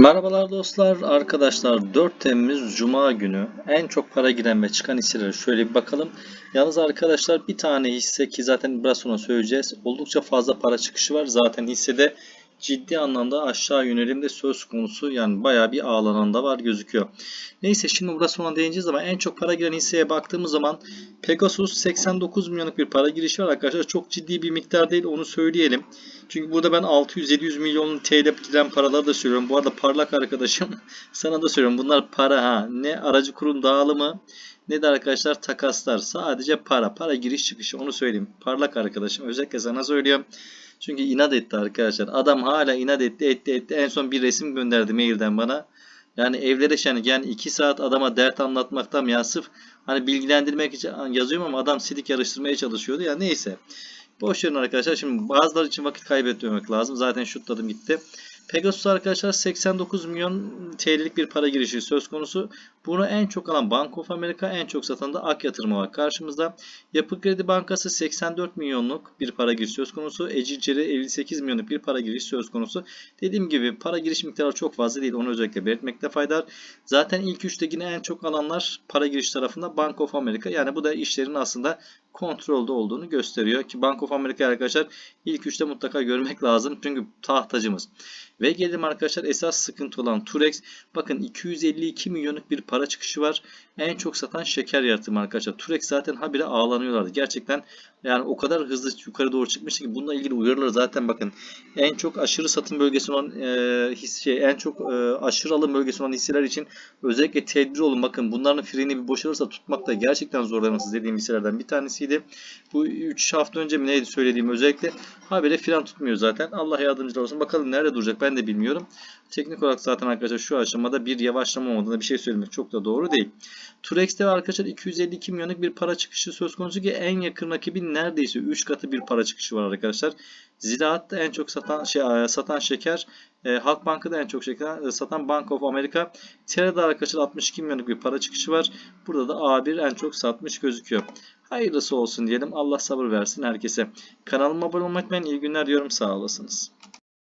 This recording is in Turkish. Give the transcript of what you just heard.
Merhabalar dostlar, arkadaşlar 4 Temmuz Cuma günü en çok para giren ve çıkan hisselere şöyle bir bakalım. Yalnız arkadaşlar bir tane hisse ki zaten biraz sonra söyleyeceğiz. Oldukça fazla para çıkışı var. Zaten hissede ciddi anlamda aşağı yönelim de söz konusu. Yani bayağı bir ağlanan da var gözüküyor. Neyse şimdi burada sonra değineceğiz ama en çok para giren hisseye baktığımız zaman Pegasus 89 milyonluk bir para girişi var arkadaşlar. Çok ciddi bir miktar değil onu söyleyelim. Çünkü burada ben 600-700 milyon TL giren paraları da söylüyorum. Bu arada parlak arkadaşım sana da söylüyorum. Bunlar para ha. Ne aracı kurum dağılımı ne de arkadaşlar takaslar. Sadece para. Para giriş çıkışı onu söyleyeyim. Parlak arkadaşım özellikle sana söylüyorum. Çünkü inat etti arkadaşlar. Adam hala inat etti etti etti. En son bir resim gönderdi mailden bana. Yani evlere şenlik yani 2 saat adama dert anlatmaktan ya sırf hani bilgilendirmek için yazıyorum ama adam sidik yarıştırmaya çalışıyordu ya neyse. Boş verin arkadaşlar. Şimdi bazıları için vakit kaybetmemek lazım. Zaten şutladım gitti. Pegasus arkadaşlar 89 milyon TL'lik bir para girişi söz konusu. Bunu en çok alan Bank of America, en çok satan da Ak Yatırımı var karşımızda. Yapı Kredi Bankası 84 milyonluk bir para girişi söz konusu. Eciceri 58 milyonluk bir para girişi söz konusu. Dediğim gibi para giriş miktarı çok fazla değil. Onu özellikle belirtmekte fayda var. Zaten ilk üçte yine en çok alanlar para giriş tarafında Bank of America. Yani bu da işlerin aslında kontrolde olduğunu gösteriyor. Ki Bank of America arkadaşlar ilk üçte mutlaka görmek lazım. Çünkü tahtacımız. Ve gelelim arkadaşlar esas sıkıntı olan Turex. Bakın 252 milyonluk bir para çıkışı var. En çok satan şeker yaratımı arkadaşlar. Turex zaten habire ağlanıyorlardı. Gerçekten yani o kadar hızlı yukarı doğru çıkmıştı ki bununla ilgili uyarılar zaten bakın. En çok aşırı satım bölgesi olan e, his, şey, en çok e, aşırı alım bölgesi olan hisseler için özellikle tedbir olun. Bakın bunların freni bir boşalırsa tutmakta gerçekten zorlanırsınız dediğim hisselerden bir tanesiydi. Bu 3 hafta önce mi neydi söylediğim özellikle habire fren tutmuyor zaten. Allah yardımcılar olsun. Bakalım nerede duracak ben de bilmiyorum. Teknik olarak zaten arkadaşlar şu aşamada bir yavaşlama olmadığında bir şey söylemek çok da doğru değil. Turex'te arkadaşlar 252 milyonluk bir para çıkışı söz konusu ki en yakın rakibin neredeyse 3 katı bir para çıkışı var arkadaşlar. Ziraat'ta en çok satan şey satan şeker, e, Halkbank'ta en çok şeker e, satan Bank of America. TR'de arkadaşlar 62 milyonluk bir para çıkışı var. Burada da A1 en çok satmış gözüküyor. Hayırlısı olsun diyelim. Allah sabır versin herkese. Kanalıma abone olmayı unutmayın. İyi günler diyorum. Sağ olasınız.